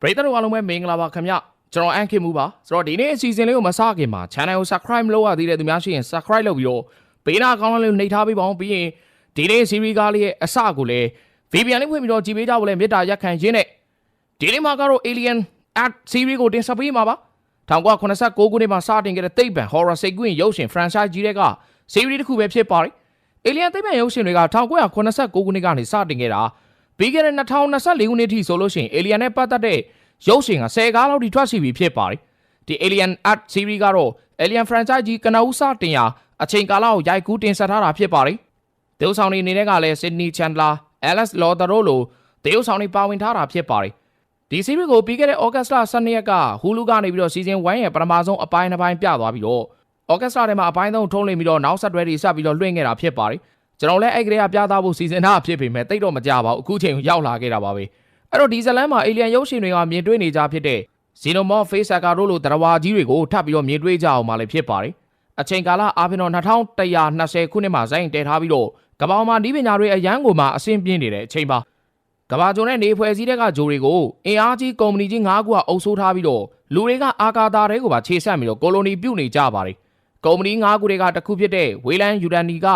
ပရိသတ်တို့အားလုံးပဲမင်္ဂလာပါခင်ဗျကျွန်တော်အန်ခင်မူပါဆိုတော့ဒီနေ့အစီအစဉ်လေးကိုမစခင်မှာ channel ကို subscribe မလုပ်ရသေးတဲ့သူများရှိရင် subscribe လုပ်ပြီးတော့ဘေးနာကောင်းလေးကိုနှိပ်ထားပေးပါအောင်ပြီးရင်ဒီနေ့ series ကားလေးရဲ့အစကိုလည်း VPN လေးဖွင့်ပြီးတော့ကြည့်ပေးကြဖို့လည်းမေတ္တာရက်ခံရင်းနဲ့ဒီနေ့မှာကတော့ Alien at series ကိုတင်ဆက်ပေးမှာပါ1989ခုနှစ်မှာစတင်ခဲ့တဲ့သိပ္ပံ horror စိတ်ကူးရင်ရုပ်ရှင် franchise ကြီးတဲ့က series တစ်ခုပဲဖြစ်ပါတယ် Alien သိပ္ပံရုပ်ရှင်တွေက1989ခုနှစ်ကနေစတင်ခဲ့တာ ပြီးခဲ့တဲ့2024ခုနှစ်ထိဆိုလို့ရှိရင် Alien နဲ့ပတ်သက်တဲ့ရုပ်ရှင်က10ကားလောက်ထိထွက်ရှိပြီဖြစ်ပါတယ်ဒီ Alien Art Series ကတော့ Alien franchise ကြီးကနဦးစတင်ရာအချိန်ကာလကိုရိုက်ကူးတင်ဆက်ထားတာဖြစ်ပါတယ်ဒေုဆောင်နေနေတဲ့ကလည်း Sydney Chandler Alice Lothar လိုဒေုဆောင်နေပါဝင်ထားတာဖြစ်ပါတယ်ဒီ series ကိုပြီးခဲ့တဲ့ August 12ရက်က Hulu ကနေပြီးတော့ season 1ရဲ့ပထမဆုံးအပိုင်းတစ်ပိုင်းပြသွားပြီးတော့ August ထဲမှာအပိုင်းသုံးထုံးလင်းပြီးတော့နောက်ဆက်တွဲတွေဆက်ပြီးတော့လွှင့်ခဲ့တာဖြစ်ပါတယ် ကျွန်တော်လည်းအဲ့ကလေးကပြသဖို့စီစဉ်တာဖြစ်ပေမဲ့တိတ်တော့မကြပါဘူးအခုချိန်ကိုရောက်လာခဲ့တာပါပဲအဲ့တော့ဒီဇလန်မှာ alien ရုပ်ရှင်တွေကမြင်တွေ့နေကြဖြစ်တဲ့ Xenomorph Facehacker တို့လိုတရားဝါကြီးတွေကိုထပ်ပြီးတော့မြင်တွေ့ကြအောင်ပါလေဖြစ်ပါတယ်အချိန်ကာလအားဖြင့်တော့2120ခုနှစ်မှာဇိုင်းတည်ထားပြီးတော့ကမ္ဘာမှာဤပညာတွေအရန်ကိုမှအဆင့်ပြင်းနေတဲ့အချိန်ပါကမ္ဘာကျုံတဲ့နေဖွဲ့စည်းတဲ့ကဂျိုတွေကိုအင်အားကြီးကုမ္ပဏီကြီး၅ခုကအုပ်စိုးထားပြီးတော့လူတွေကအာကာသတွေကိုပါခြေဆက်ပြီးတော့ကိုလိုနီပြုတ်နေကြပါတယ်ကုမ္ပဏီ၅ခုတွေကတစ်ခုဖြစ်တဲ့ဝေလန်ယူဒန်နီက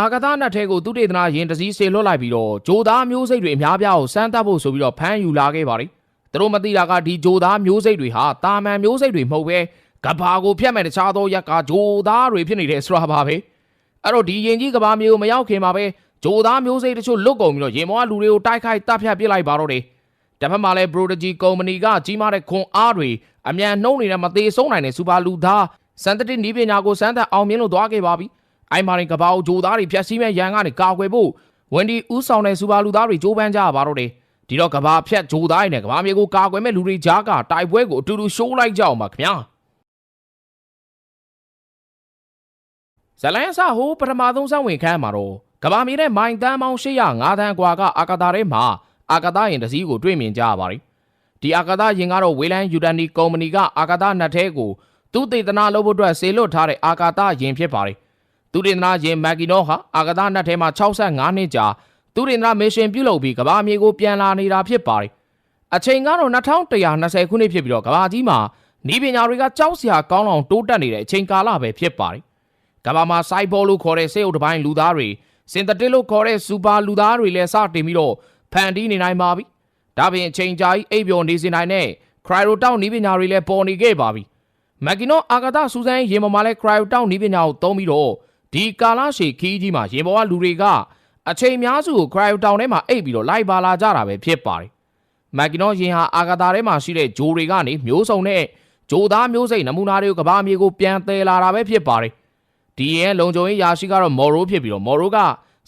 အာကာသနတ်ထဲကိုသူတေသနာယင်တစည်းဆေလွတ်လိုက်ပြီးတော့ဂျိုသားမျိုးစိတ်တွေအများပြားကိုစမ်းသပ်ဖို့ဆိုပြီးတော့ဖမ်းယူလာခဲ့ပါတယ်သူတို့မသိတာကဒီဂျိုသားမျိုးစိတ်တွေဟာတာမန်မျိုးစိတ်တွေမဟုတ်ပဲကဘာကိုဖျက်မဲ့တခြားသောရက်ကဂျိုသားတွေဖြစ်နေတဲ့ဆိုတာပါပဲအဲ့တော့ဒီယင်ကြီးကဘာမျိုးမရောက်ခင်မှာပဲဂျိုသားမျိုးစိတ်တချို့လွတ်ကုန်ပြီးတော့ရင်မောကလူတွေကိုတိုက်ခိုက်တပ်ဖြတ်ပစ်လိုက်ပါတော့တယ်တစ်ဖက်မှာလည်း Prodigy ကုမ္ပဏီကကြီးမားတဲ့ခွန်အားတွေအမြန်နှုံးနေတဲ့မသေးဆုံးနိုင်တဲ့စူပါလူသားစန်တတစ်နီးပညာကိုစမ်းသပ်အောင်မြင်လို့သွားခဲ့ပါပြီ။ အိုင်မာရင်ကဘာကိုဂျိုသားတွေဖြတ်စည်းမဲ့ရန်ကနေကာကွယ်ဖို့ဝန်ဒီဦးဆောင်တဲ့စူပါလူသားတွေကြိုးပမ်းကြပါတော့တယ်။ဒီတော့ကဘာဖြတ်ဂျိုသားတွေနဲ့ကဘာမြေကိုကာကွယ်မဲ့လူတွေကြားကတိုက်ပွဲကိုအတူတူရှိုးလိုက်ကြအောင်ပါခင်ဗျာ။ဇလန်ဆာဟိုပထမဆုံးစဝင်ခန်းမှာတော့ကဘာမြေနဲ့မိုင်တန်းပေါင်း805တန်းกว่าကအာကာသထဲမှာအာကာသရင်တစည်းကိုတွေ့မြင်ကြရပါတယ်။ဒီအာကာသရင်ကတော့ဝေလန်ယူဒန်နီကုမ္ပဏီကအာကာသနတ်ထဲကိုသူတေသနာလုပ်ဖို့အတွက်ဆေလွတ်ထားတဲ့အာကာသယင်ဖြစ်ပါတယ်။ သူတေသနာယင်မက်ဂီနိုဟာအာကာသနတ်ထဲမှာ65နှစ်ကြာသူတေသနာမစ်ရှင်ပြုလုပ်ပြီးကမ္ဘာမြေကိုပြန်လာနေတာဖြစ်ပါတယ်။အချိန်ကတော့2120ခုနှစ်ဖြစ်ပြီးတော့ကမ္ဘာကြီးမှာဤပညာတွေကကြောက်စရာကောင်းအောင်တိုးတက်နေတဲ့အချိန်ကာလပဲဖြစ်ပါတယ်။ကမ္ဘာမှာစိုက်ဘောလို့ခေါ်တဲ့စေအုပ်တစ်ပိုင်းလူသားတွေစင်တတစ်လို့ခေါ်တဲ့စူပါလူသားတွေလည်းစတင်ပြီးတော့ဖန်တီးနေနိုင်ပါပြီ။ဒါပြင်အချိန်ကြာကြီးအိပ်ပျော်နေစေနိုင်တဲ့ခရိုင်ရိုတောက်ဤပညာတွေလည်းပေါ်နေခဲ့ပါပြီ။မက်ကီနိုအာကာသစူဇန်ရေမမာလဲခရိုင်ရိုတောက်ဤပညာကိုသုံးပြီးတော့ ဒီကာလာရှည်ခီးကြီးမှာရေပေါ်ကလူတွေကအချိန်များစုကိုခရိုင်ရိုတောင်ထဲမှာအိပ်ပြီးတော့လိုက်ပါလာကြတာပဲဖြစ်ပါတယ်။မက်ကီနိုရင်ဟာအာကာသထဲမှာရှိတဲ့ဂျိုတွေကနေမျိုးစုံတဲ့ဂျိုသားမျိုးစိတ်နမူနာတွေကိုကဘာမြေကိုပြန်သယ်လာတာပဲဖြစ်ပါတယ်။ဒီရဲ့လုံခြုံရေးယာရှိကတော့မော်ရိုဖြစ်ပြီးတော့မော်ရိုက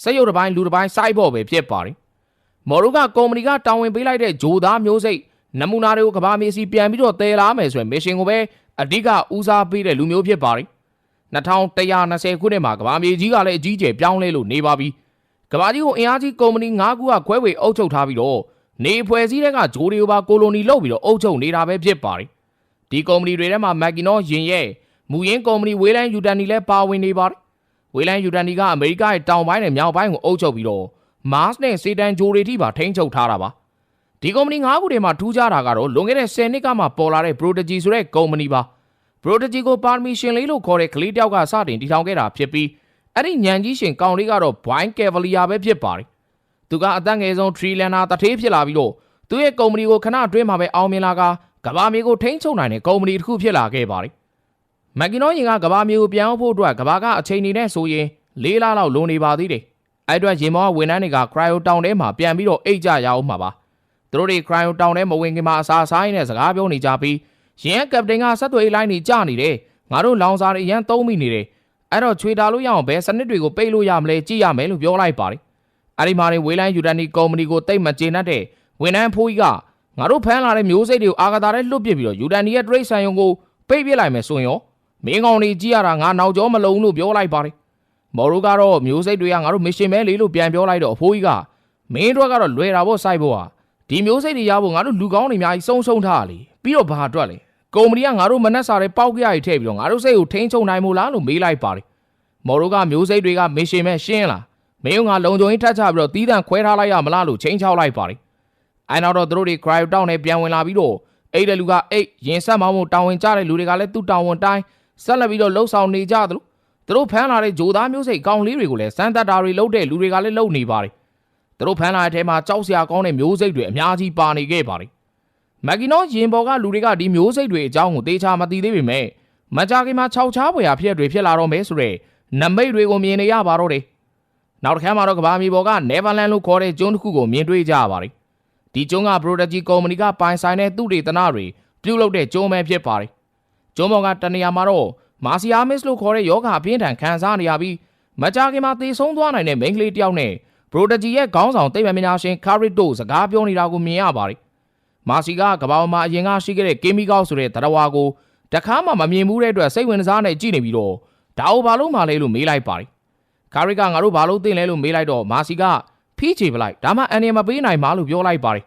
စက်ရုပ်တစ်ပိုင်းလူတစ်ပိုင်းစိုက်ဖို့ပဲဖြစ်ပါတယ်။မော်ရိုကကုမ္ပဏီကတာဝန်ပေးလိုက်တဲ့ဂျိုသားမျိုးစိတ်နမူနာတွေကိုကဘာမြေစီပြန်ပြီးတော့တည်လာမယ်ဆိုရင်မစ်ရှင်ကိုပဲအဓိကဦးစားပေးတဲ့လူမျိုးဖြစ်ပါတယ်။ 2120ခုနှစ်မှာကဘာမြေကြီးကလည်းအကြီးကျယ်ပြောင်းလဲလို့နေပါပြီ။ကဘာကြီးကိုအင်အားကြီးကုမ္ပဏီ၅ခုကခွဲဝေအုပ်ချုပ်ထားပြီးတော့နေဖွဲ့စည်းတဲ့ကဂျိုတွေကိုပါကိုလိုနီလုပ်ပြီးတော့အုပ်ချုပ်နေတာပဲဖြစ်ပါတယ်။ဒီကုမ္ပဏီတွေထဲမှာမက်ကီနိုယင်ရဲ့မူရင်းကုမ္ပဏီဝေးလန်ယူတန်နီလည်းပါဝင်နေပါတယ်ဝေလန်ယူဒန်နီကအမေရိကရဲ့တောင်ပိုင်းနဲ့မြောက်ပိုင်းကိုအုပ်ချုပ်ပြီးတော့မတ်နဲ့စေတန်ဂျိုတွေထိပါထိန်းချုပ်ထားတာပါဒီကုမ္ပဏီ၅ခုထဲမှာထူးခြားတာကတော့လွန်ခဲ့တဲ့10နှစ်ကမှပေါ်လာတဲ့ Prodigy ဆိုတဲ့ကုမ္ပဏီပါ Prodigy ကို permission လေးလို့ခေါ်တဲ့ကလေးတယောက်ကစတင်တည်ထောင်ခဲ့တာဖြစ်ပြီးအဲ့ဒီညံကြီးရှင်ကောင်လေးကတော့ Boeing Cavalier ပဲဖြစ်ပါတယ်သူကအသက်ငယ်ဆုံး Trillion တထေးဖြစ်လာပြီးတော့သူ့ရဲ့ကုမ္ပဏီကိုခဏအတွင်းမှာပဲအောင်မြင်လာကကဘာမြေကိုထိန်းချုပ်နိုင်တဲ့ကုမ္ပဏီတစ်ခုဖြစ်လာခဲ့ပါတယ်မက်ကီနိုရင်ကကဘာမျိုးကိုပြန်အောင်ဖို့အတွက်ကဘာကအချိန်နေနဲ့ဆိုရင်လေးလလောက်လိုနေပါသေးတယ်။အဲ့အတွက်ရင်မောဝန်ထမ်းတွေကခရိုင်ယိုတောင်ထဲမှာပြန်ပြီးတော့အိတ်ကြရအောင်မှာပါ။သူတို့တွေခရိုင်ယိုတောင်ထဲမဝင်ခင်မှာအစာစားရင်းနဲ့စကားပြောနေကြပြီး ရင်ကပတိန်ကဆက်သွယ်လိုင်းနေကြနေတယ်။ငါတို့လောင်စာတွေအရန်သုံးမိနေတယ်။အဲ့တော့ချွေတာလို့ရအောင်ဘယ်စနစ်တွေကိုပိတ်လို့ရမလဲကြည့်ရမယ်လို့ပြောလိုက်ပါတယ်။အဲ့ဒီမှာနေဝေးလိုင်းယူဒန်နီကုမ္ပဏီကိုတိတ်မကျေနပ်တဲ့ဝန်ထမ်းဖိုးကြီးကငါတို့ဖမ်းလာတဲ့မျိုးစိတ်တွေကိုအာဂတာထဲလွတ်ပစ်ပြီးတော့ယူဒန်နီရဲ့တရိတ်ဆန်ယုံကိုပိတ်ပစ်လိုက်မယ်ဆိုရင်ရောမင်းကောင်တွေကြည့်ရတာငါနောက်ကျောမလုံးလို့ပြောလိုက်ပါတယ်မော်ရိုကတော့မျိုးစိတ်တွေကငါတို့မစ်ရှင်မဲလေးလို့ပြန်ပြောလိုက်တော့အဖိုးကြီးကမင်းတို့ကတော့လွယ်တာပေါ့စိုက်ဖို့ဟာ ဒီမျိုးစိတ်တွေရဖို့ငါတို့လူကောင်းတွေအများကြီးစုံစုံထားလေပြီးတော့ဘာအတွက်လဲကုမ္ပဏီကငါတို့မနှက်စာတွေပေါက်ကြရထည့်ပြီးတော့ငါတို့စိတ်ကိုထိန်းချုပ်နိုင်မို့လားလို့မေးလိုက်ပါတယ်မော်ရိုကမျိုးစိတ်တွေကမစ်ရှင်မဲရှင်းလားမင်းကငါလုံခြုံရေးထပ်ချပြီးတော့တီးတန့်ခွဲထားလိုက်ရမလားလို့ချိန်ချောက်လိုက်ပါတယ်အဲနောက်တော့သူတို့တွေ cryo တောင်းနဲ့ပြန်ဝင်လာပြီးတော့အိတ်တဲ့လူကအိတ်ရင်ဆက်မောင်းမှုတာဝန်ကျတဲ့လူတွေကလည်းသူ့တာဝန်တိုင်းဆက်လက်ပြီးတော့လှုပ်ဆောင်နေကြသလိုသူတို့ဖမ်းလာတဲ့ဂျိုသားမျိုးစိတ်ကောင်းလေးတွေကိုလည်းစမ်းသပ်တာတွေလုပ်တဲ့လူတွေကလည်းလုပ်နေပါတယ် သူတို့ဖမ်းလာတဲ့အထဲမှာကြောက်စရာကောင်းတဲ့မျိုးစိတ်တွေအများကြီးပါနေခဲ့ပါတယ်မက်ကီနောရင်ပေါ်ကလူတွေကဒီမျိုးစိတ်တွေအကြောင်းကိုသေချာမသိသေးပေမဲ့မကြခင်မှာခြောက်ချားပွေရာဖြစ်တွေဖြစ်လာတော့မယ်ဆိုတဲ့နမိတ်တွေကိုမြင်နေရပါတော့တယ်နောက်တစ်ခါမှာတော့ကဘာမီပေါ်ကနေဗာလန်လို့ခေါ်တဲ့ကျွန်းတစ်ခုကိုမြင်တွေ့ကြရပါတယ်ဒီကျွန်းက Prodigy ကုမ္ပဏီကပိုင်ဆိုင်တဲ့သူတေသနတွေပြုလုပ်တဲ့ကျွန်းပဲဖြစ်ပါတယ်ကျွန်းပေါ်ကတနေရာမှာတော့မာစီယာမစ်လို့ခေါ်တဲ့ယောဂအပြင်းထန်ခံစားနေရပြီးမကြခင်မှာသေဆုံးသွားနိုင်တဲ့မိန်းကလေးတစ်ယောက်နဲ့ Prodigy ရဲ့ခေါင်းဆောင်သိပ္ပံပညာရှင် Carrot တို့စကားပြောနေတာကိုမြင်ရပါတယ်မာစီကကဘာပေါ်မှာအရင်ကရှိခဲ့တဲ့ chemical ဆိုတဲ့သတ္တဝါကိုတခါမှမမြင်ဘူးတဲ့အတွက်စိတ်ဝင်စားနေကြည့်နေပြီးတော့ဒါအိုဘာလို့မှလဲလို့မေးလိုက်ပါတယ်ခါရစ်ကငါတို့ဘာလို့သိလဲလို့မေးလိုက်တော့မာစီကဖိချေပလိုက်ဒါမှအန်ရမပေးနိုင်မှာလို့ပြောလိုက်ပါတယ်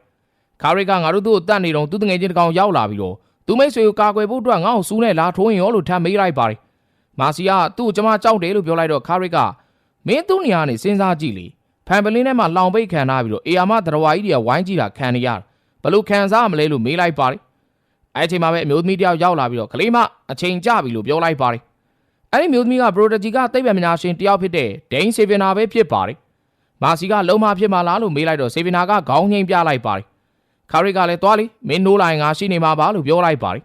ခါရစ်ကငါတို့သူ့ကိုတတ်နေတော့သူတငယ်ချင်းတစ်ကောင်ရောက်လာပြီးတော့သူမိတ်ဆွေကိုကာကွယ်ဖို့အတွက်ငါ့ကိုစူးနဲ့လာထိုးရင်ရောလို့ထပ်မေးလိုက်ပါတယ်မာစီကသူ့ကိုကျမကြောက်တယ်လို့ပြောလိုက်တော့ခါရစ်ကမင်းသူ့နေရာနေစဉ်းစားကြည့်လေ ဖန်ပလင်းထဲမှာလောင်ပိတ်ခံထားပြီးတော့အေယာမသရဝါကြီးတွေကဝိုင်းကြည့်တာခံနေရဘလို့ခံစားမလဲလို့မေးလိုက်ပါတယ်အဲ့ချိန်မှာပဲအမျိုးသမီးတယောက်ရောက်လာပြီးတော့ကလေးမအချိန်ကြပြီလို့ပြောလိုက်ပါတယ်အဲ့ဒီမျိုးသမီးက Prodigy ကသိပ္ပံပညာရှင်တယောက်ဖြစ်တဲ့ Dane Savina ပဲဖြစ်ပါတယ်မာစီကလုံးမဖြစ်မှာလားလို့မေးလိုက်တော့ Savina ကခေါင်းငိမ့်ပြလိုက်ပါတယ်ခါရစ်ကလည်းသွားလေမင်းနိုးလိုက်ငါရှိနေမှာပါလို့ပြောလိုက်ပါတယ်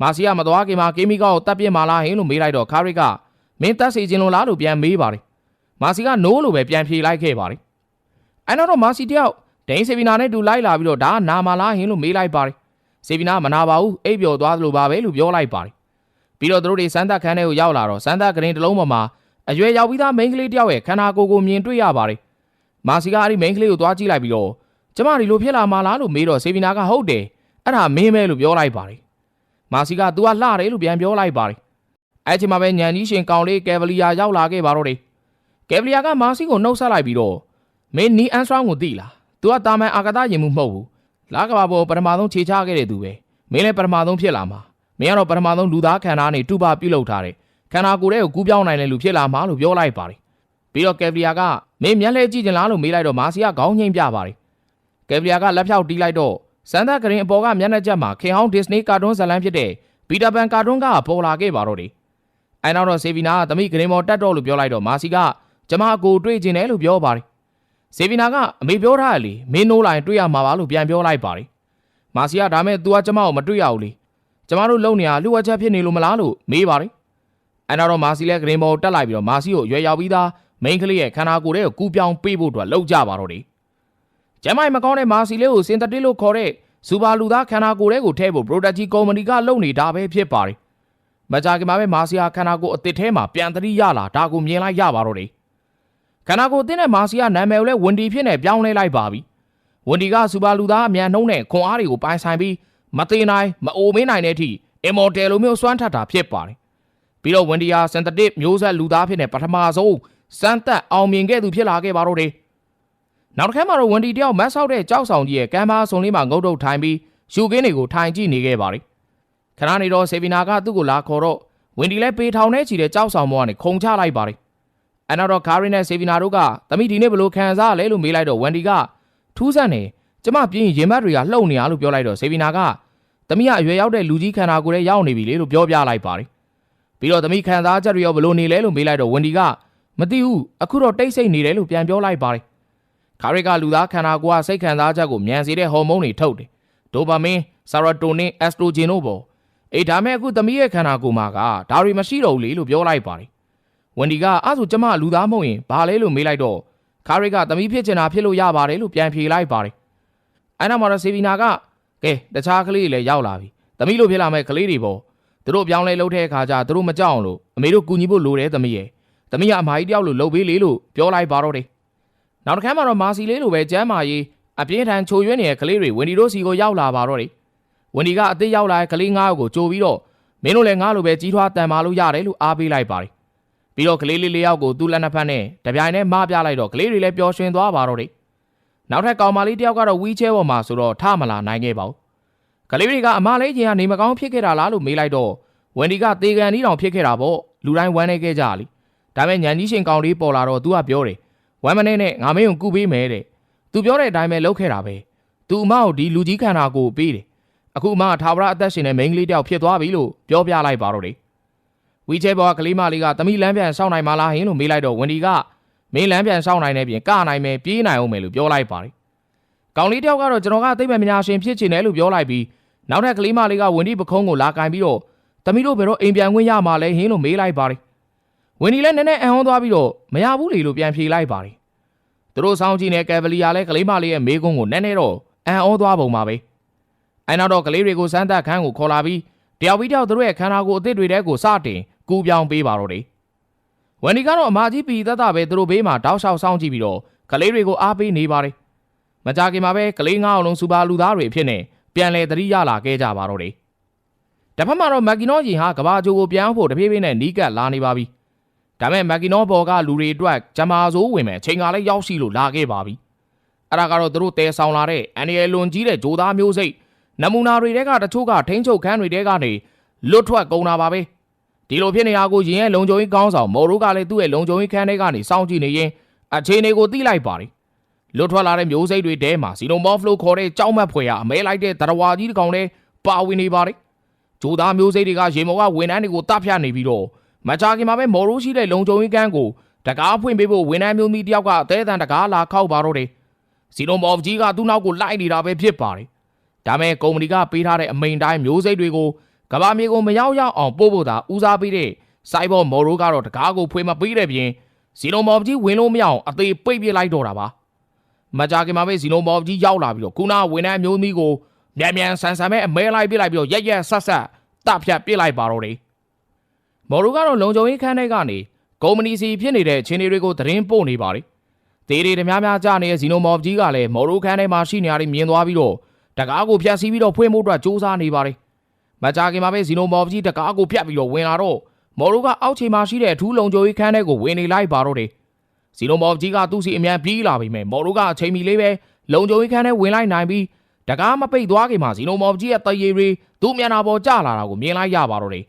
မာစီကမသွားခင်မှာကီမီကောကိုတပ်ပြစ်မှာလားဟင်လို့မေးလိုက်တော့ခါရစ်ကမင်းတပ်စီခြင်းလို့လားလို့ပြန်မေးပါတယ် မာစီကနိုးလို့ပဲပြန်ဖြေလိုက်ခဲ့ပါတယ်အဲ့တော့မာစီတယောက်ဒိန်းဆေဗီနာနဲ့တူလိုက်လာပြီးတော့ဒါကနာမလားဟင်လို့မေးလိုက်ပါတယ်ဆေဗီနာမနာပါဘူးအိပ်ပျော်သွားသလိုပါပဲလို့ပြောလိုက်ပါတယ်ပြီးတော့သူတို့တွေစမ်းသပ်ခန်းထဲကိုရောက်လာတော့စမ်းသပ်ကရင်တစ်လုံးပေါ်မှာအရွယ်ရောက်ပြီးသားမိန်းကလေးတယောက်ရဲ့ခန္ဓာကိုယ်ကိုမြင်တွေ့ရပါတယ်မာစီကအဲ့ဒီမိန်းကလေးကိုသွားကြည့်လိုက်ပြီးတော့ကျမဒီလိုဖြစ်လာမှလားလို့မေးတော့ဆေဗီနာကဟုတ်တယ်အဲ့ဒါမင်းပဲလို့ပြောလိုက်ပါတယ်မာစီက तू ကလှတယ် လို့ပြန်ပြောလိုက်ပါတယ်အဲ့ချိန်မှာပဲညန်ကြီးရှင်ကောင်လေးကယ်ဗလီယာရောက်လာခဲ့ပါတော့တယ် ကယ်ဗလီယာကမာစီကိုနှုတ်ဆက်လိုက်ပြီးတော့မင်းနီအန်စထရောင်းကိုသိလား။ तू ကတာမန်အာကာသယင်မှုမဟုတ်ဘူး။လာကဘာပေါ်ပထမဆုံးခြေချခဲ့တဲ့သူပဲ။မင်းလည်းပထမဆုံးဖြစ်လာမှာ။မင်းကတော့ပထမဆုံးလူသားခန္ဓာနဲ့တူပါပြုတ်လောက်ထားတဲ့ခန္ဓာကိုယ်ရဲ့ကိုကူးပြောင်းနိုင်တဲ့လူဖြစ်လာမှာလို့ပြောလိုက်ပါတယ်။ပြီးတော့ကယ်ဗလီယာကမင်းမျက်လှည့်ကြည့်ကြလားလို့မေးလိုက်တော့မာစီကခေါင်းငိမ့်ပြပါတယ်။ကယ်ဗလီယာကလက်ဖြောက်တီးလိုက်တော့စန်တာဂရင်အပေါ်ကမျက်နှာချက်မှာခင်ဟောင်းဒစ္စနီးကာတွန်းဇာတ်လမ်းဖြစ်တဲ့ဘီတာပန်ကာတွန်းကပေါ်လာခဲ့ပါတော့တယ်။အဲနောက်တော့ဆေဗီနာကသမီးဂရင်မော်တက်တော့လို့ပြောလိုက်တော့မာစီက ကျမအကိုတွေ့ကျင်တယ်လို့ပြောပါတယ်ဆေဗီနာကအမေပြောထားရလေမင်းနိုးလိုက်တွေ့ရမှာပါလို့ပြန်ပြောလိုက်ပါတယ်မာစီယာဒါမဲ့ तू ကကျမကိုမတွေ့ရဘူးလေကျမတို့လုံနေရလူဝက်ချက်ဖြစ်နေလို့မလားလို့မေးပါတယ်အဲ့တော့မာစီလည်းဂရင်ဘော်တက်လိုက်ပြီးတော့မာစီကိုရွယ်ရောက်ပြီးသားမိန်းကလေးရဲ့ခန္ဓာကိုယ်ရဲ့ကူးပြောင်းပေးဖို့အတွက်လှုပ်ကြပါတော့တယ်ကျမိုင်မကောင်းတဲ့မာစီလေးကိုစင်တတစ်လို့ခေါ်တဲ့စူပါလူသားခန္ဓာကိုယ်ကိုထည့်ဖို့ Prodigy ကုမ္ပဏီကလုပ်နေတာပဲဖြစ်ပါတယ်မကြခင်မှာပဲမာစီယာခန္ဓာကိုယ်အစ်စ်ထဲမှာပြန်တတိရလာဒါကိုမြင်လိုက်ရပါတော့တယ် ခန္ဓာကိုယ်အသင်းနဲ့မာစီယာနာမည်ကိုလည်းဝန်ဒီဖြစ်နေပြောင်းလဲလိုက်ပါပြီဝန်ဒီကစူပါလူသားအမြန်နှုံးတဲ့ခွန်အားတွေကိုပိုင်ဆိုင်ပြီးမသေးနိုင်မအိုမင်းနိုင်တဲ့အထိအင်မော်တယ်လိုမျိုးစွမ်းထပ်တာဖြစ်ပါတယ်ပြီးတော့ဝန်ဒီယာစင်တတစ်မျိုးဆက်လူသားဖြစ်နေပထမဆုံးစမ်းသက်အောင်မြင်ခဲ့သူဖြစ်လာခဲ့ပါတော့တယ်နောက်တစ်ခါမှတော့ဝန်ဒီတယောက်မတ်ဆောက်တဲ့ကြောက်ဆောင်ကြီးရဲ့ကမ်းပါဆုံလေးမှာငုတ်တုတ်ထိုင်ပြီးယူကင်းတွေကိုထိုင်ကြည့်နေခဲ့ပါတယ်ခဏနေတော့ဆေဗီနာကသူ့ကိုလာခေါ်တော့ဝင်ဒီလည်းပေထောင်ထဲချီတဲ့ကြောက်ဆောင်မောကနေခုံချလိုက်ပါတယ် အနောက်တော့ဂါရီနဲ့ဆေဗီနာတို့ကသမီးဒီနေ့ဘလို့ခံစားရလဲလို့မေးလိုက်တော့ဝန်ဒီကထူးဆန်းနေကျမပြင်းရင်မတ်တွေကလှုပ်နေရလို့ပြောလိုက်တော့ဆေဗီနာကသမီးကအရွယ်ရောက်တဲ့လူကြီးခန္ဓာကိုယ်ရဲ့ရောက်နေပြီလေလို့ပြောပြလိုက်ပါတယ်ပြီးတော့သမီးခံစားချက်တွေရောဘလို့နေလဲလို့မေးလိုက်တော့ဝန်ဒီကမသိဘူးအခုတော့တိတ်ဆိတ်နေတယ်လို့ပြန်ပြောလိုက်ပါတယ်ခါရစ်ကလူသားခန္ဓာကိုယ်ကစိတ်ခံစားချက်ကိုမြန်စေတဲ့ဟော်မုန်းတွေထုတ်တယ်ဒိုပါမင်ဆာရတိုနင်အက်စတိုဂျင်တို့ပေါ့အေးဒါမဲ့အခုသမီးရဲ့ခန္ဓာကိုယ်မှာကဒါတွေမရှိတော့ဘူးလေလို့ပြောလိုက်ပါတယ် ဝန်ဒီကအဲ့ဆိုကျမလူသားမဟုတ်ရင်ဘာလဲလို့မေးလိုက်တော့ခါရစ်ကသမီးဖြစ်ချင်တာဖြစ်လို့ရပါတယ်လို့ပြန်ဖြေလိုက်ပါတယ်အဲ့နောက်မှာတော့ဆေဗီနာကကဲတခြားကလေးတွေလည်းရောက်လာပြီသမီးလိုဖြစ်လာမဲ့ကလေးတွေပေါ့သူတို့ပြောင်းလဲလှုပ်တဲ့အခါကျသူတို့မကြောက်အောင်လို့အမေတို့ကူညီဖို့လိုတယ်သမီးရဲ့သမီးကအမကြီးတယောက်လို့လှုပ်ပေးလေလို့ပြောလိုက်ပါတော့တယ်နောက်တစ်ခါမှတော့မာစီလေးလိုပဲကျမ်းမာရေးအပြင်းထန်ချိုရွင်းနေတဲ့ကလေးတွေဝင်ဒီတို့စီကိုရောက်လာပါတော့တယ်ဝင်ဒီကအသေးရောက်လာတဲ့ကလေးငါးယောက်ကိုကြိုပြီးတော့မင်းတို့လည်းငါလိုပဲကြီးထွားတန်မာလို့ရတယ်လို့အားပေးလိုက်ပါတယ် ပြီးတော့ကလေးလေးလေးယောက်ကိုသူ့လက်နှစ်ဖက်နဲ့တပြိုင်တည်းမပြလိုက်တော့ကလေးတွေလည်းပျော်ရွှင်သွားပါတော့တယ်နောက်ထပ်ကောင်မလေးတယောက်ကတော့ဝီးချဲပေါ်မှာဆိုတော့ထမလာနိုင်ခဲ့ပါဘူးကလေးတွေကအမလေးချင်းကနေမကောင်းဖြစ်ခဲ့တာလားလို့မေးလိုက်တော့ဝန်ဒီကသေကန်ကြီးတောင်ဖြစ်ခဲ့တာပေါ့လူတိုင်းဝမ်းနေခဲ့ကြလိဒါပေမဲ့ညံကြီးရှင်ကောင်လေးပေါ်လာတော့သူကပြောတယ်ဝမ်းမနေနဲ့ငါမင်းကိုကုပေးမယ်တဲ့သူပြောတဲ့အတိုင်းပဲလုပ်ခဲ့တာပဲသူအမကိုဒီလူကြီးခန္ဓာကိုပေးတယ်အခုအမထာဝရအသက်ရှင်တဲ့မိန်းကလေးတယောက်ဖြစ်သွားပြီလို့ပြောပြလိုက်ပါတော့တယ် ဝီချဲဘောကကလေးမလေးကသမီးလမ်းပြန်စောင့်နိုင်မလားဟင်လို့မေးလိုက်တော့ဝင်ဒီကမင်းလမ်းပြန်စောင့်နိုင်တဲ့ပြင်ကနိုင်မယ်ပြေးနိုင်အောင်မယ်လို့ပြောလိုက်ပါတယ်ကောင်လေးတယောက်ကတော့ကျွန်တော်ကသိပ္ပံပညာရှင်ဖြစ်ချင်တယ်လို့ပြောလိုက်ပြီးနောက်ထပ်ကလေးမလေးကဝင်ဒီပခုံးကိုလာကင်ပြီးတော့သမီးတို့ဘယ်တော့အိမ်ပြန်ခွင့်ရမှာလဲဟင်းလို့မေးလိုက်ပါတယ်ဝင်ဒီလည်းနည်းနည်းအံ့ဟွန်းသွားပြီးတော့မရဘူးလေလို့ပြန်ဖြေလိုက်ပါတယ်သူတို့ဆောင်းကြည့်နေကယ်ဗလီယာလည်းကလေးမလေးရဲ့မေးခွန်းကိုနည်းနည်းတော့အံ့ဩသွားပုံပါပဲအဲနောက်တော့ကလေးတွေကိုစမ်းသပ်ခန်းကိုခေါ်လာပြီးတယောက်ပြီးတယောက်သူတို့ရဲ့ခန္ဓာကိုယ်အသစ်တွေတဲကိုစတင် ကူပြောင်းပေးပါတော့တယ်ဝင်ဒီကတော့အမကြီးပီသက်သက်ပဲသူတို့ဘေးမှာတောက်လျှောက်ဆောင်းကြည့်ပြီးတော့ကလေးတွေကိုအားပေးနေပါတယ်မကြခင်မှာပဲကလေးငါးအောင်လုံးစူပါလူသားတွေအဖြစ်နဲ့ပြန်လဲသတိရလာခဲ့ကြပါတော့တယ်တစ်ဖက်မှာတော့မက်ကီနောရင်ဟာကဘာဂျိုကိုပြန်ဖို့တပြေးပြေးနဲ့နီးကပ်လာနေပါပြီဒါမဲ့မက်ကီနောဘော်ကလူတွေအတွက်ဂျမာဆိုးဝင်မယ်ချိန်ကလည်းရောက်ရှိလို့လာခဲ့ပါပြီအဲ့ဒါကတော့သူတို့တဲဆောင်လာတဲ့အန်ရီယယ်လွန်ကြီးတဲ့ဂျိုသားမျိုးစိတ်နမူနာတွေတဲကတချို့ကထိန်းချုပ်ခန်းတွေတဲကနေလွတ်ထွက်ကုန်တာပါပဲ ဒီလိုဖြစ်နေတာကိုရင်ရဲ့လုံခြုံရေးကောင်းဆောင်မော်ရိုကလည်းသူ့ရဲ့လုံခြုံရေးခန်းထဲကနေစောင့်ကြည့်နေရင်အခြေအနေကိုသိလိုက်ပါတယ်လွတ်ထွက်လာတဲ့မျိုးစိတ်တွေတဲမှာစီနိုမော့ဖလိုခေါ်တဲ့ကြောက်မက်ဖွယ်ရအမဲလိုက်တဲ့တရဝါကြီးတစ်ကောင်လဲပါဝင်နေပါတယ်ဂျိုသားမျိုးစိတ်တွေကရေမော်ကဝန်ထမ်းတွေကိုတပ်ဖြတ်နေပြီးတော့မကြခင်မှာပဲမော်ရိုရှိတဲ့လုံခြုံရေးကန်းကိုတကားဖွင့်ပေးဖို့ဝန်ထမ်းမျိုးသမီးတယောက်ကအသေးအံတကားလာခောက်ပါတော့တယ်စီနိုမော့ကြီးကသူ့နောက်ကိုလိုက်နေတာပဲဖြစ်ပါတယ်ဒါမဲ့ကုမ္ပဏီကပေးထားတဲ့အမိန်တိုင်းမျိုးစိတ်တွေကို ကဘာမြေကိုမရောက်ရောက်အောင်ပို့ဖို့သာဦးစားပေးတဲ့စိုက်ဘော်မော်ရိုကတော့တကားကိုဖွင့်မပေးတဲ့ပြင်စီနိုမော်ကြီးဝင်လို့မရအောင်အသေးပိတ်ပစ်လိုက်တော့တာပါမကြခင်မှာပဲစီနိုမော်ကြီးရောက်လာပြီးတော့ခုနဝန်ထမ်းမျိုးသမီးကိုမြန်မြန်ဆန်ဆန်ပဲအမဲလိုက်ပစ်လိုက်ပြီးတော့ရက်ရက်ဆက်ဆက်တပ်ဖြတ်ပစ်လိုက်ပါတော့တယ်မော်ရိုကတော့လုံခြုံရေးခန်းထဲကနေကုမ္ပဏီစီဖြစ်နေတဲ့အခြေအနေတွေကိုသတင်းပို့နေပါတယ်ဒေးတွေတများများကြားနေတဲ့ဇီနိုမော်ကြီးကလည်းမော်ရိုခန်းထဲမှာရှိနေရတဲ့မြင်သွားပြီးတော့တကားကိုဖျက်ဆီးပြီးတော့ဖွင့်ဖို့အတွက်စူးစမ်းနေပါတယ် မကြခင်မှာပဲဇီနိုမော်ကြီးတကားကိုဖျက်ပြီးတော့ဝင်လာတော့မော်ရိုကအောက်ခြေမှာရှိတဲ့အထူးလုံခြုံရေးခန်းထဲကိုဝင်နေလိုက်ပါတော့တယ်ဇီနိုမော်ကြီးကသူ့စီအမြန်ပြေးလာပြီမဲ့မော်ရိုကအချိန်မီလေးပဲလုံခြုံရေးခန်းထဲဝင်လိုက်နိုင်ပြီးတကားမပိတ်သွားခင်မှာဇီနိုမော်ကြီးရဲ့တရေရီသူ့မျက်နှာပေါ်ကျလာတာကိုမြင်လိုက်ရပါတော့တယ်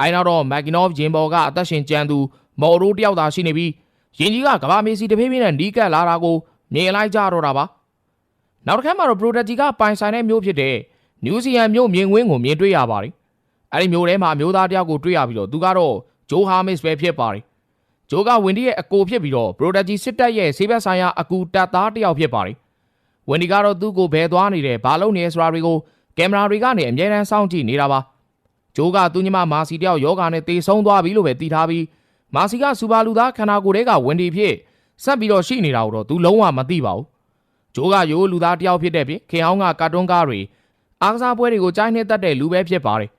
အဲနောက်တော့မက်ကင်နော့ဂျင်ဘော်ကအသက်ရှင်ကြံသူမော်ရိုတယောက်သာရှိနေပြီးရင်ကြီးကကဘာမေစီတဖြည်းဖြည်းနဲ့နီးကပ်လာတာကိုမြင်လိုက်ကြတော့တာပါနောက်တစ်ခါမှာတော့ Prodigy ကပိုင်ဆိုင်တဲ့မျိုးဖြစ်တဲ့ နယူးဇီလန်မျိုးမြင်ကွင်းကိုမြင်တွေ့ရပါတယ်အဲဒီမျိုးထဲမှာမျိုးသားတယောက်ကိုတွေ့ရပြီးတော့သူကတော့ဂျိုဟာမစ်ပဲဖြစ်ပါတယ်ဂျိုကဝင်ဒီရဲ့အကိုဖြစ်ပြီးတော့ Prodigy စစ်တပ်ရဲ့ဆေးဘက်ဆိုင်ရာအကူတပ်သားတယောက်ဖြစ်ပါတယ်ဝင်ဒီကတော့သူ့ကိုဘယ်သွားနေတယ်ဘာလုပ်နေလဲဆိုတာတွေကိုကင်မရာတွေကနေအမြဲတမ်းစောင့်ကြည့်နေတာပါဂျိုးကသူ့ညီမမာစီတယောက်ယောဂါနဲ့တေဆုံးသွားပြီလို့ပဲသိထားပြီးမာစီကစူပါလူသားခန္ဓာကိုယ်တွေကဝင်ဒီဖြစ်ဆက်ပြီးတော့ရှိနေတာကိုတော့သူလုံးဝမသိပါဘူးဂျိုးကရိုးလူသားတယောက်ဖြစ်တဲ့ပြင်ခင်အောင်ကကာတွန်းကားတွေ အားကစားပွဲတွေကိုကြိုင်းနေတတ်တဲ့လူပဲဖြစ်ပါတယ်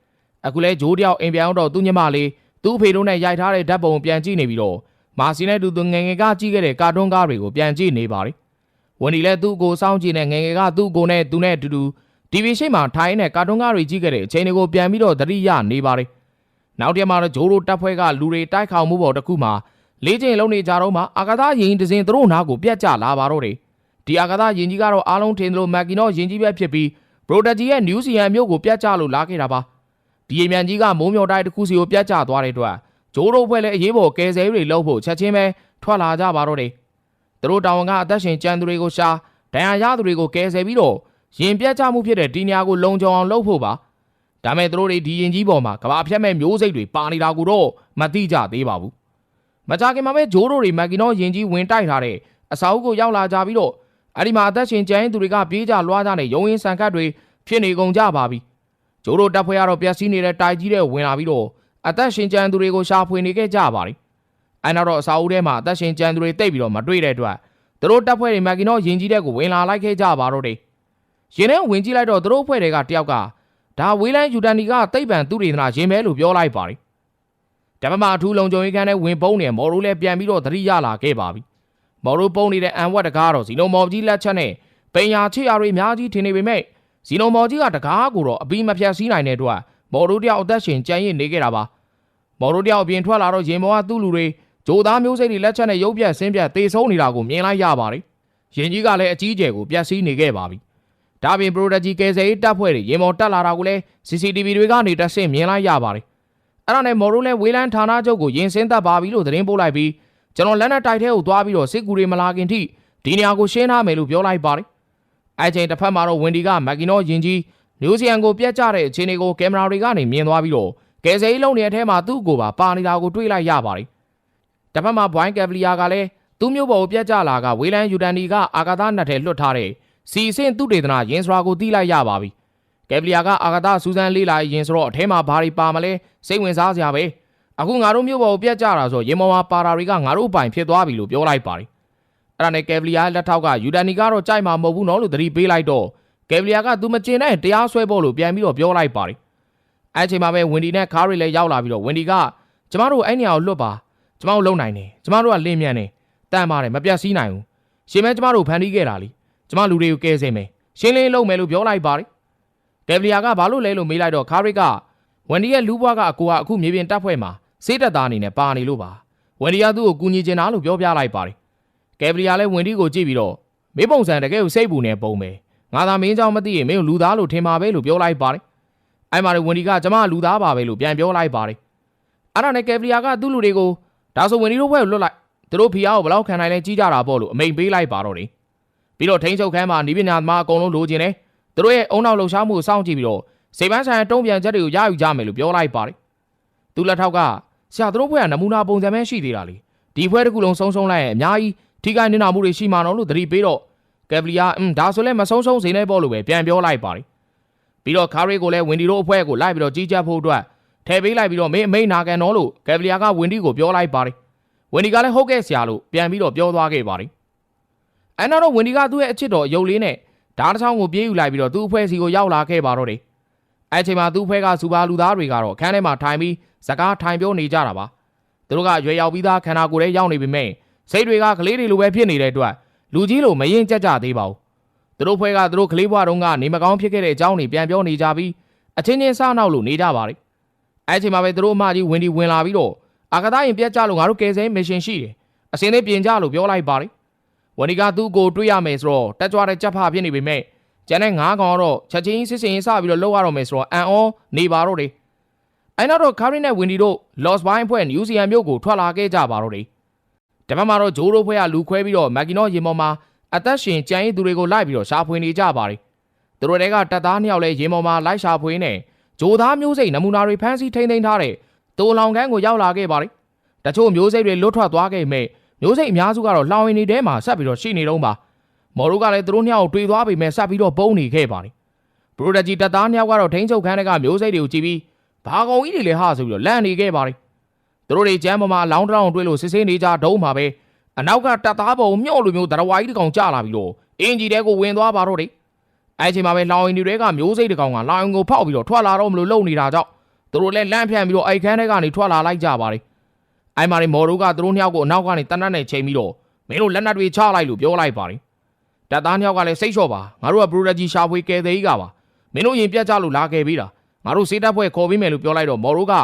အခုလဲဂျိုးတယောက်အိမ်ပြန်တော့သူ့ညီမလေးသူ့အဖေတို့နဲ့ရိုက်ထားတဲ့ဓာတ်ပုံပြန်ကြည့်နေပြီးတော့မာစီနဲ့တူသူငငယ်ကကြည့်ခဲ့တဲ့ကာတွန်းကားတွေကိုပြန်ကြည့်နေပါတယ်ဝင်ဒီလဲသူ့ကိုစောင့်ကြည့်နေငငယ်ကသူ့ကိုနဲ့သူနဲ့အတူတူ TV ရှိမှထိုင်းနဲ့ကာတွန်းကားတွေကြီးခဲ့တဲ့အချိန်တွေကိုပြန်ပြီးတော့သတိရနေပါတယ်။နောက်တရက်မှာတော့ဂျိုးတို့တပ်ဖွဲ့ကလူတွေတိုက်ခေါင်မှုပေါ်တစ်ခုမှာလေးချိန်လုံးနေကြတော့မှအာကာသရင်တစင်သူတို့နားကိုပြတ်ကျလာပါတော့တယ်။ဒီအာကာသရင်ကြီးကတော့အားလုံးထင်သလိုမက်ကီနောရင်ကြီးပဲဖြစ်ပြီး ပရိုတက်ဂျီရဲ့နယူးဇီလန်မြို့ကိုပြတ်ကျလို့လာခဲ့တာပါ။ဒီရင်မြန်ကြီးကမိုးမျောတိုက်တစ်ခုစီကိုပြတ်ကျသွားတဲ့အတွက်ဂျိုးတို့ဖွဲ့လည်းအရေးပေါ်ကယ်ဆယ်ရေးတွေလုပ်ဖို့ချက်ချင်းပဲထွက်လာကြပါတော့တယ်။သူတို့တာဝန်ကအသက်ရှင်ကြံသူတွေကိုရှာဒဏ်ရာရသူတွေကိုကယ်ဆယ်ပြီးတော့ရင်ပြတ်ကျမှုဖြစ်တဲ့ဒီနေရာကိုလုံခြုံအောင်လုပ်ဖို့ပါဒါမဲ့သူတို့တွေဒီရင်ကြီးပေါ်မှာကဘာဖြတ်မဲ့မျိုးစိတ်တွေပါနေတာကိုတော့မသိကြသေးပါဘူးမကြခင်မှာပဲဂျိုးတို့တွေမက်ကီနောရင်ကြီးဝင်တိုက်ထားတဲ့အစာအုပ်ကိုရောက်လာကြပြီးတော့ အဲ့ဒီမှာအသက်ရှင်ကျန်သူတွေကပြေးကြလွှားကြနေရုံရင်းဆန်ခတ်တွေဖြစ်နေကုန်ကြပါပြီဂျိုးတို့တပ်ဖွဲ့ကတော့ပျက်စီးနေတဲ့တိုက်ကြီးတွေဝင်လာပြီးတော့အသက်ရှင်ကျန်သူတွေကိုရှာဖွေနေခဲ့ကြပါပြီအဲနောက်တော့အစာအုပ်ထဲမှာအသက်ရှင်ကျန်သူတွေတိတ်ပြီးတော့မတွေ့တဲ့အတွက်သူတို့တပ်ဖွဲ့တွေမက်ကီနောရင်ကြီးတဲ့ကိုဝင်လာလိုက်ခဲ့ကြပါတော့တယ်ရင်ထဲဝင်ကြည့်လိုက်တော့သူတို့အဖွဲ့တွေကတယောက်ကဒါဝေးလိုင်းယူတန်ဒီကသိပ္ပံသူရေသနာရင်ပဲလို့ပြောလိုက်ပါတယ်။တပမအထူးလုံခြုံရေးခန်းထဲဝင်ပုံးနေမော်ရိုလည်းပြန်ပြီးတော့သတိရလာခဲ့ပါပြီ။ မော်ရိုပုံးနေတဲ့အန်ဝတ်တကားတော့ဇီနိုမော်ကြီးလက်ချက်နဲ့ပိန်ယာချစ်ရာတွေအများကြီးထင်နေပေမဲ့ဇီနိုမော်ကြီးကတကားကိုတော့အပီးမဖြတ်စည်းနိုင်တဲ့အတွက်မော်ရိုတယောက်အသက်ရှင်ကြံ့ရစ်နေခဲ့တာပါ။မော်ရိုတယောက်အပြင်ထွက်လာတော့ရင်မော်ကသူ့လူတွေဂျိုသားမျိုးစိတ်တွေလက်ချက်နဲ့ရုပ်ပြက်ဆင်းပြက်တေဆုံးနေတာကိုမြင်လိုက်ရပါတယ်။ရင်ကြီးကလည်းအကြီးအကျယ်ကိုပြက်စီးနေခဲ့ပါပြီ။ဒါပြင် Prodigy ကယ်ဆယ်ရေးတပ်ဖွဲ့တွေရေမော်တက်လာတာကိုလည်း CCTV တွေကနေတဆင့်မြင်လိုက်ရပါတယ်။အဲ့ဒါနဲ့မော်ရိုလည်းဝေးလန်းဌာနချုပ်ကိုရင်ဆင်းသက်ပါပြီလို့သတင်းပို့လိုက်ပြီး ကျွန်တော်လက်နက်တိုက်ထဲကိုသွားပြီးတော့စစ်ကူတွေမလာခင်ထိဒီနေရာကိုရှင်းထားမယ်လို့ပြောလိုက်ပါတယ်။အဲချိန်တစ်ဖက်မှာတော့ဝင်ဒီကမက်ကီနိုယင်ကြီးနျူဇီလန်ကိုပြတ်ကျတဲ့အခြေအနေကိုကင်မရာတွေကနေမြင်သွားပြီးတော့ကယ်ဆယ်ရေးလုံးနေတဲ့အထဲမှာသူ့ကိုပါပါနေတာကိုတွေ့လိုက်ရပါတယ်။တစ်ဖက်မှာဘွိုင်းကက်ဗလီယာကလည်းသူ့မျိုးပေါ်ကိုပြတ်ကျလာကဝေလန်ယူဒန်ဒီကအာဂါသနတ်ထဲလွတ်ထားတဲ့စီအဆင့်သူတေသနာယင်စရာကိုတီးလိုက်ရပါပြီ။ကယ်ဗလီယာကအာဂါသစူဇန်လေးလာယင်ဆိုတော့အထဲမှာဘာတွေပါမလဲစိတ်ဝင်စားစရာပဲ။ အခုငါတို့မျိုးပေါ်ကိုပြတ်ကျတာဆိုရင်မော်မှာပါတာတွေကငါတို့ပိုင်ဖြစ်သွားပြီလို့ပြောလိုက်ပါတယ်။အဲ့ဒါနဲ့ကယ်ဗလီယာလက်ထောက်ကယူဒန်ဒီကတော့ကြိုက်မှာမဟုတ်ဘူးနော်လို့သတိပေးလိုက်တော့ကယ်ဗလီယာကသူမကျင်တဲ့တရားစွဲဖို့လို့ပြန်ပြီးတော့ပြောလိုက်ပါတယ်။အဲ့ချိန်မှာပဲဝင်ဒီနဲ့ခါရီလည်းရောက်လာပြီးတော့ဝင်ဒီကကျမတို့အဲ့နေရာကိုလွတ်ပါကျမတို့လုံနိုင်တယ်ကျမတို့ကလင်းမြန်တယ်တန်ပါတယ်မပြတ်စည်းနိုင်ဘူးရှင်မဲကျမတို့ဖန်တီးခဲ့တာလीကျမလူတွေကိုကယ်ဆယ်မယ်ရှင်းလင်းလုပ်မယ်လို့ပြောလိုက်ပါတယ်ကယ်ဗလီယာကဘာလို့လဲလို့မေးလိုက်တော့ခါရစ်ကဝန်ဒီရဲ့လူးဘွားကအကိုကအခုမြေပြင်တပ်ဖွဲ့မှာ စေးတက်သားအနေနဲ့ပါနေလို့ပါဝင်ဒီကသူ့ကိုကူညီချင်တာလို့ပြောပြလိုက်ပါတယ်ကယ်ဗရီယာလည်းဝင်ဒီကိုကြည့်ပြီးတော့မင်းပုံစံတကယ်ကိုစိတ်ပူနေပုံပဲငါသာမင်းကြောင့်မသိရင်မင်းကိုလူသားလို့ထင်ပါပဲလို့ပြောလိုက်ပါတယ်အဲ့မှာဝင်ဒီကကျမလူသားပါပဲလို့ပြန်ပြောလိုက်ပါတယ်အဲ့ဒါနဲ့ကယ်ဗရီယာကသူ့လူတွေကိုဒါဆိုဝင်ဒီတို့ဘက်ကိုလွတ်လိုက်သူတို့ဖီအားကိုဘလောက်ခံနိုင်လဲကြီးကြတာပေါ့လို့အမိန်ပေးလိုက်ပါတော့တယ်ပြီးတော့ထိန်းချုပ်ခန်းမှာနီးပညာသမားအကုန်လုံးလိုချင်တယ်သူတို့ရဲ့အုံနောက်လှုပ်ရှားမှုကိုစောင့်ကြည့်ပြီးတော့စေပန်းဆိုင်တုံးပြန်ချက်တွေကိုရယူကြမယ်လို့ပြောလိုက်ပါတယ်သူလက်ထောက်က ဆရာသူတို့ဘွဲကနမူနာပုံစံပဲရှိသေးတာလေဒီဘွဲတစ်ခုလုံးဆုံးဆုံးလိုက်ရင်အများကြီးထိခိုက်နေတာမှုတွေရှိမှာတော့လို့သတိပေးတော့ကက်ဗလီယာအင်းဒါဆိုလဲမဆုံးဆုံးစေနဲ့ပေါ့လို့ပဲပြန်ပြောလိုက်ပါတယ်ပြီးတော့ခါရီကိုလည်းဝင်ဒီတို့အဖွဲကိုလိုက်ပြီးတော့ကြီးကြပ်ဖို့အတွက်ထဲပေးလိုက်ပြီးတော့မင်းအမိန်နာကန်တော့လို့ကက်ဗလီယာကဝင်ဒီကိုပြောလိုက်ပါတယ်ဝင်ဒီကလည်းဟုတ်ကဲ့ဆရာလို့ပြန်ပြီးတော့ပြောသွားခဲ့ပါတယ်အဲနောက်တော့ဝင်ဒီကသူ့ရဲ့အချစ်တော်ရုပ်လေးနဲ့ဓာတ်တစ်ချောင်းကိုပြေးယူလိုက်ပြီးတော့သူ့အဖွဲစီကိုရောက်လာခဲ့ပါတော့တယ်အဲချိန်မှာသူ့အဖွဲကစူပါလူသားတွေကတော့အခန်းထဲမှာထိုင်ပြီး စကားထိုင်ပြောနေကြတာပါသူတို့ကရွယ်ရောက်ပြီးသားခန္ဓာကိုယ်ထဲရောက်နေပြီမဲ့စိတ်တွေကကလေးတွေလိုပဲဖြစ်နေတဲ့အတွက်လူကြီးလိုမရင်ကြက်ကြသေးပါဘူးသူတို့ဖွဲကသူတို့ကလေးဘွားတုန်းကနေမကောင်းဖြစ်ခဲ့တဲ့အကြောင်းတွေပြန်ပြောနေကြပြီးအချင်းချင်းစားနောက်လို့နေကြပါတယ်အဲချိန်မှာပဲသူတို့အမကြီးဝင်ဒီဝင်လာပြီးတော့အာကသရင်ပြတ်ကြလို့ငါတို့ကယ်ဆယ်မစ်ရှင်ရှိတယ်အစင်းလေးပြင်ကြလို့ပြောလိုက်ပါတယ်ဝန်ဒီကသူ့ကိုတွေးရမယ်ဆိုတော့တက်ကြွတဲ့ကြက်ဖဖြစ်နေပေမဲ့ကျန်တဲ့ငါးကောင်ကတော့ချက်ချင်းစစ်စင်စပြီးတော့လောက်ရတော့မယ်ဆိုတော့အန်အောနေပါတော့တယ် အဲနောက်တော့ကာရီနဲ့ဝင်ဒီတို့ Lost By ဖွဲ့နယူးဇီလန်မြို့ကိုထွက်လာခဲ့ကြပါတော့တယ်တပတ်မှာတော့ဂျိုးတို့ဖွဲ့ကလူခွဲပြီးတော့မက်ကီနောရင်ပေါ်မှာအသက်ရှင်ကြံရည်သူတွေကိုလိုက်ပြီးတော့ရှာဖွေနေကြပါတယ်သူတို့တွေကတပ်သားနှစ်ယောက်လဲရင်ပေါ်မှာလိုက်ရှာဖွေနေဂျိုးသားမျိုးစိတ်နမူနာတွေဖမ်းဆီးထိန်းသိမ်းထားတဲ့တူလောင်ခန်းကိုရောက်လာခဲ့ပါတယ်တချို့မျိုးစိတ်တွေလွတ်ထွက်သွားခဲ့မဲ့မျိုးစိတ်အများစုကတော့လောင်ဝင်နေတဲမှာဆက်ပြီးတော့ရှိနေတော့ပါမော်ရိုကလည်းသူတို့နှစ်ယောက်တွေ့သွားပေမဲ့ဆက်ပြီးတော့ပုံနေခဲ့ပါတယ်ဘရိုဒဂျီတပ်သားနှစ်ယောက်ကတော့ထိန်းချုပ်ခန်းတွေကမျိုးစိတ်တွေကိုကြည့်ပြီး ဘာကောင်ကြီးတွေလဲဟာဆိုပြီးတော့လန့်နေခဲ့ပါတယ်သူတို့တွေကျမ်းပေါ်မှာလောင်းတောင်းတွေ့လို့စစ်ဆေးနေကြတုံးမှာပဲအနောက်ကတပ်သားပေါ်မျော့လိုမျိုးတရဝါကြီးတစ်ကောင်ကြာလာပြီးတော့အင်ဂျီတဲကိုဝင်သွားပါတော့တယ်အဲချိန်မှာပဲလောင်ဝင်တွေကမျိုးစိတ်တစ်ကောင်ကလောင်ဝင်ကိုဖောက်ပြီးတော့ထွက်လာတော့မလို့လုံနေတာကြောင့်သူတို့လည်းလန့်ဖြန့်ပြီးတော့အိုက်ခန်းထဲကနေထွက်လာလိုက်ကြပါတယ်။အိုင်မာရီမော်ရိုကသူတို့နှစ်ယောက်ကိုအနောက်ကနေတနတ်နဲ့ချိန်ပြီးတော့မင်းတို့လက်နက်တွေချလိုက်လို့ပြောလိုက်ပါတယ်။တပ်သားနှစ်ယောက်ကလည်းစိတ်လျှော့ပါငါတို့ကဘရူရဂျီရှာဖွေကယ်သေးကြီးကပါမင်းတို့ရင်ပြတ်ကြလို့လာခဲ့ပြီးတာ ငါတို့စေးတပ်ဖွဲ့ခေါ်ပြီးမယ်လို့ပြောလိုက်တော့မော်ရိုက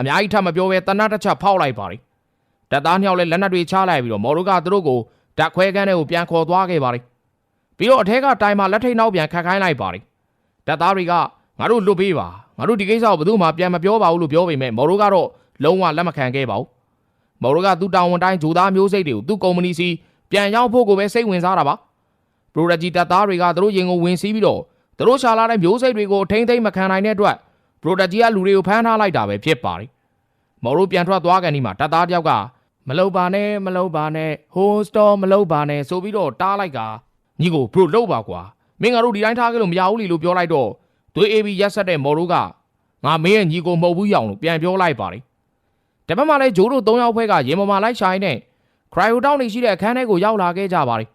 အများကြီးထပ်မပြောဘဲတနတ်တစ်ချက်ဖောက်လိုက်ပါတယ်။တပ်သားနှစ်ယောက်လည်းလက်နက်တွေချလိုက်ပြီးတော့မော်ရိုကသူတို့ကိုဓာတ်ခွဲကန်းထဲကိုပြန်ခေါ်သွားခဲ့ပါတယ်။ပြီးတော့အထက်ကတိုင်မှာလက်ထိတ်နောက်ပြန်ခတ်ခိုင်းလိုက်ပါတယ်။တပ်သားတွေကငါတို့လွတ်ပေးပါငါတို့ဒီကိစ္စကိုဘယ်သူမှပြန်မပြောပါဘူးလို့ပြောပေမဲ့မော်ရိုကတော့လုံးဝလက်မခံခဲ့ပါဘူးမော်ရိုကသူ့တောင်ဝန်တိုင်းဂျိုသားမျိုးစိတ်တွေကိုသူ့ကုမ္ပဏီစီပြန်ရောက်ဖို့ကိုပဲစိတ်ဝင်စားတာပါပရိုရဂျီတပ်သားတွေကသူတို့ရင်ကိုဝင်စီးပြီးတော့ သူတို့ရှာလာတဲ့မျိုးစိတ်တွေကိုထိမ့်သိမ့်မခံနိုင်တဲ့အတွက်ပရိုတဂျီကလူတွေကိုဖမ်းထားလိုက်တာပဲဖြစ်ပါတယ်မော်ရိုပြန်ထွက်သွားကန်ဒီမှာတပ်သားတယောက်ကမလုံပါနဲ့မလုံပါနဲ့ဟိုးစတော်မလုံပါနဲ့ဆိုပြီးတော့တားလိုက်ကညီကိုဘရိုလှုပ်ပါကွာမင်းငါတို့ဒီတိုင်းထားခဲ့လို့မရဘူးလीလို့ပြောလိုက်တော့သွေးအေးပြီးရက်ဆက်တဲ့မော်ရိုကငါမင်းရဲ့ညီကိုမဟုတ်ဘူးရောင်လို့ပြန်ပြောလိုက်ပါတယ်တပတ်မှလည်းဂျိုးတို့၃ယောက်ဖွဲ့ကရင်ပေါ်မှာလိုက်ရှိုင်းနဲ့ခရိုင်ယိုတောင်းနေရှိတဲ့အခန်းထဲကိုရောက်လာခဲ့ကြပါတယ်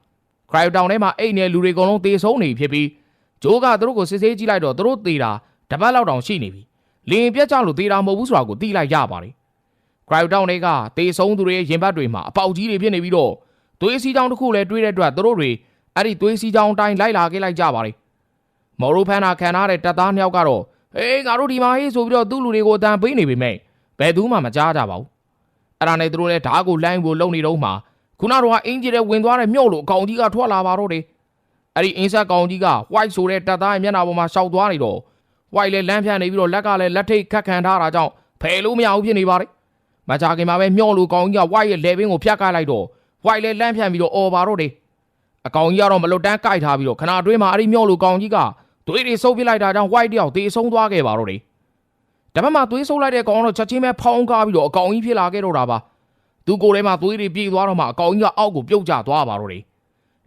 ခရိုင်ယိုတောင်းထဲမှာအိတ်နဲ့လူတွေအကုန်လုံးတေဆုံးနေဖြစ်ပြီး ဂျိုးကသူတို့ကိုစစ်ဆေးကြည့်လိုက်တော့သူတို့တေတာတပတ်လောက်တောင်ရှိနေပြီလင်းပြက်ကြလို့တေတာမဟုတ်ဘူးဆိုတာကိုသိလိုက်ရပါတယ်ခရိုင်ယိုတောင်းတွေကတေဆုံးသူတွေရဲ့ရင်ဘတ်တွေမှာအပေါက်ကြီးတွေဖြစ်နေပြီးတော့သွေးစီးချောင်းတစ်ခုလည်းတွေးတဲ့အတွက်သူတို့တွေအဲ့ဒီသွေးစီးချောင်းတိုင်းလိုက်လာခဲ့လိုက်ကြပါတယ်မော်ရိုဖန်နာခံထားတဲ့တပ်သားနှစ်ယောက်ကတော့ဟေးငါတို့ဒီမှာဟေးဆိုပြီးတော့သူ့လူတွေကိုအတန်ပေးနေပေမဲ့ဘယ်သူမှမကြားကြပါဘူးအဲ့ဒါနဲ့သူတို့လည်းဓားကိုလိုင်းဖို့လုံနေတော့မှခုနကတော့အင်ဂျီတဲ့ဝင်သွားတဲ့မြို့လို့အကောင်ကြီးကထွက်လာပါတော့တယ် အဲ့ဒီအင်းဆက်ကောင်ကြီးက white ဆိုတဲ့တပ်သားရဲ့မျက်နှာပေါ်မှာရှောက်သွားနေတော့ white လည်းလမ်းဖြန့်နေပြီးတော့လက်ကလည်းလက်ထိတ်ခတ်ခံထားတာကြောင့်ဖယ်လို့မရဘူးဖြစ်နေပါတယ်မကြခင်မှာပဲမျောလို့ကောင်ကြီးက white ရဲ့လေဘင်းကိုဖျက်ခိုင်းလိုက်တော့ white လည်းလမ်းဖြန့်ပြီးတော့អော်ပါတော့တယ်အကောင်ကြီးကတော့မလွတ်တမ်းကြိုက်ထားပြီးတော့ခဏအတွင်းမှာအဲ့ဒီမျောလူကောင်ကြီးကသွေးတွေဆုပ်ပစ်လိုက်တာကြောင့် white တယောက်တေဆုံးသွားခဲ့ပါတော့တယ်ဒါပေမဲ့သွေးဆုပ်လိုက်တဲ့ကောင်ကတော့ချက်ချင်းပဲဖောင်းကားပြီးတော့အကောင်ကြီးဖြစ်လာခဲ့တော့တာပါသူကိုယ်ထဲမှာသွေးတွေပြေသွားတော့မှအကောင်ကြီးကအောက်ကိုပြုတ်ကျသွားပါတော့တယ်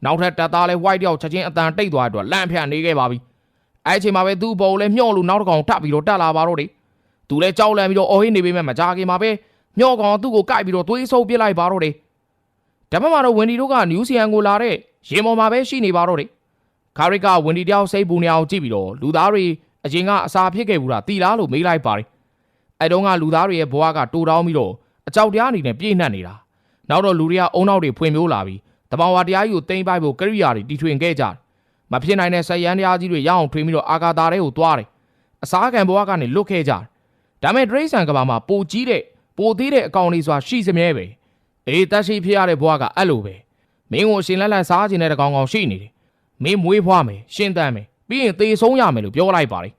နောက်ထပ်တပ်သားလဲ white တယောက်ချက်ချင်းအတန်တိတ်သွားတဲ့အတွက်လန့်ဖြန့်နေခဲ့ပါပြီအဲ့အချိန်မှာပဲသူ့ဘော်လဲမျောလူနောက်တစ်ကောင်ထပ်ပြီးတော့တက်လာပါတော့တယ်သူလဲကြောက်လန့်ပြီးတော့အော်ဟင်းနေပေမဲ့မကြခင်မှာပဲမျောကောင်ကသူ့ကိုကိုက်ပြီးတော့သွေးဆုပ်ပစ်လိုက်ပါတော့တယ်ဒါပေမဲ့တော့ဝင်ဒီတို့ကနယူးဆီယန်ကိုလာတဲ့ရင်ပေါ်မှာပဲရှိနေပါတော့တယ်ခါရစ်ကဝင်ဒီတယောက်စိတ်ပူနေအောင်ကြည့်ပြီးတော့လူသားတွေအရင်ကအစာဖြစ်ခဲ့ဘူးလားတီလားလို့မေးလိုက်ပါတယ်အဲတုန်းကလူသားတွေရဲ့ဘဝကတူတောင်းပြီးတော့အကြောက်တရားအနေနဲ့ပြည့်နှက်နေတာနောက်တော့လူတွေကအုံနောက်တွေဖွင့်မျိုးလာပြီး တဘာဝတရားကြီးကိုတင်ပိုက်ဖို့ကရိယာတွေတီထွင်ခဲ့ကြတယ်မဖြစ်နိုင်တဲ့ဆက်ရန်တရားကြီးတွေရအောင်ထွင်ပြီးတော့အာကာသာတွေကိုသွားတယ်အစာခံဘဝကနေလွတ်ခဲ့ကြတယ်ဒါမဲ့ဒရိတ်ဆန်ကဘာမှာပိုကြီးတဲ့ပိုသေးတဲ့အကောင်လေးဆိုတာရှိစမြဲပဲအေးတက်ရှိဖြစ်ရတဲ့ဘဝကအဲ့လိုပဲမင်းကိုအရှင်လက်လက်စားခြင်းတဲ့တကောင်ကောင်ရှိနေတယ်မင်းမွေးဖွားမယ်ရှင်းတမ်းမယ်ပြီးရင်သေဆုံးရမယ်လို့ပြောလိုက်ပါတယ်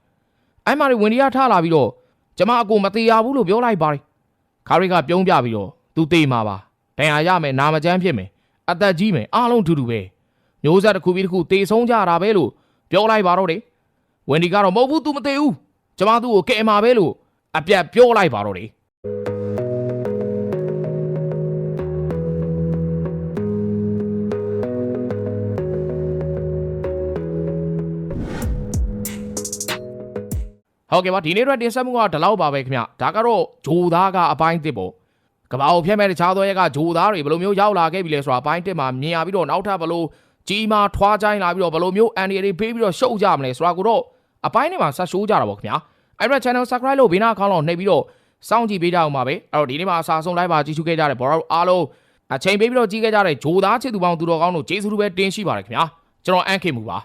အဲ့မှာဒီဝင်ဒီရထလာပြီးတော့ကျမအကိုမသေးရဘူးလို့ပြောလိုက်ပါတယ်ခါရီကပြုံးပြပြီးတော့သူသေမှာပါဒဏ်ရာရမယ်နာမကျန်းဖြစ်မယ် အသက်ကြီးမယ်အားလုံးထူထူပဲမျိုးဆက်တစ်ခုပြီးတစ်ခုသေဆုံးကြတာပဲလို့ပြောလိုက်ပါတော့တယ်ဝင်ဒီကတော့မဟုတ်ဘူး तू မသေးဘူးကျမသူ့ကိုကဲမှာပဲလို့အပြတ်ပြောလိုက်ပါတော့တယ်ဟုတ်ကဲ့ပါဒီနေ့အတွက်တင်ဆက်မှုကဒီလောက်ပါပဲခင်ဗျဒါကတော့ဂျိုသားကအပိုင်းတစ်ပေါ့ ကဘာကိုဖျက်မဲ့တခြားသောရက်ကဂျိုသားတွေဘယ်လိုမျိုးရောက်လာခဲ့ပြီလဲဆိုတာအပိုင်းတစ်မှာမြင်ရပြီးတော့နောက်ထပ်ဘယ်လိုကြီးမားထွားချိုင်းလာပြီးတော့ဘယ်လိုမျိုးအန်ဒီရီပေးပြီးတော့ရှုပ်ကြမလဲဆိုတာကိုတော့အပိုင်းတွေမှာဆက်ရှိုးကြတာပေါ့ခင်ဗျာအဲ့တော့ channel subscribe လုပ်ဘေးနားအကောင့်လောက်နှိပ်ပြီးတော့စောင့်ကြည့်ပေးကြအောင်ပါပဲအဲ့တော့ဒီနေ့မှာအစားဆုံး live ပါကြည့်ရှုခဲ့ကြတဲ့ဘော်ရောအားလုံးအချိန်ပေးပြီးတော့ကြည့်ခဲ့ကြတဲ့ဂျိုသားချစ်သူပေါင်းသူတော်ကောင်းတို့ကျေးဇူးတူပဲတင်ရှိပါတယ်ခင်ဗျာကျွန်တော်အန်ခေမှုပါ